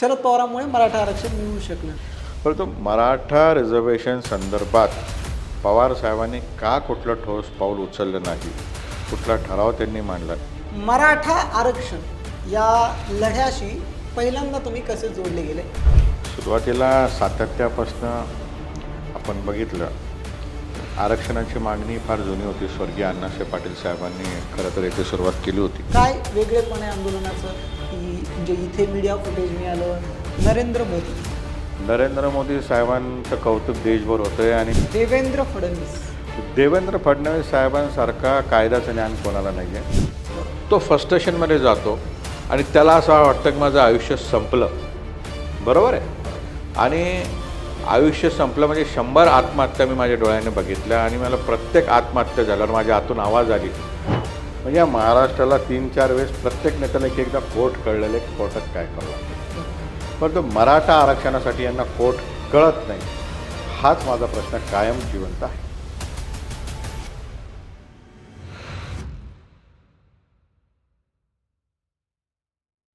शरद पवारांमुळे मराठा आरक्षण मिळू शकलं. परंतु मराठा रिझर्वेशन संदर्भात पवार साहेबांनी का कुठलं ठोस पाऊल उचललं नाही? कुठला ठराव त्यांनी मांडला? मराठा आरक्षण या लढ्याशी पहिल्यांदा तुम्ही कसे जोडले गेले? सुरुवातीला सातत्यापासून आपण बघितलं आरक्षणाची मागणी फार जुनी होती. स्वर्गीय अण्णासाहेब पाटील साहेबांनी खरं तर याची सुरुवात केली होती. काय वेगळेपणे आंदोलनाचं? की म्हणजे इथे मीडिया फुटेज मिळालं? नरेंद्र मोदी. नरेंद्र मोदी साहेबांचं कौतुक देशभर होतं आहे आणि देवेंद्र फडणवीस. देवेंद्र फडणवीस साहेबांसारखा कायद्याचं ज्ञान कोणाला नाही आहे तो फ्रस्ट्रेशनमध्ये जातो आणि त्याला असं वाटतं की माझं आयुष्य संपलं. बरोबर आहे? आणि आयुष्य संपलं म्हणजे शंभर आत्महत्या मी माझ्या डोळ्याने बघितल्या आणि मला प्रत्येक आत्महत्या झाल्यावर माझ्या हातून आवाज आली. म्हणजे या महाराष्ट्राला तीन चार वेळेस प्रत्येक नेत्याला एक एकदा कोर्ट कळलेले की कोर्टात काय कळलं परंतु मराठा आरक्षणासाठी यांना कोर्ट कळत नाही. हाच माझा प्रश्न कायम जिवंत आहे.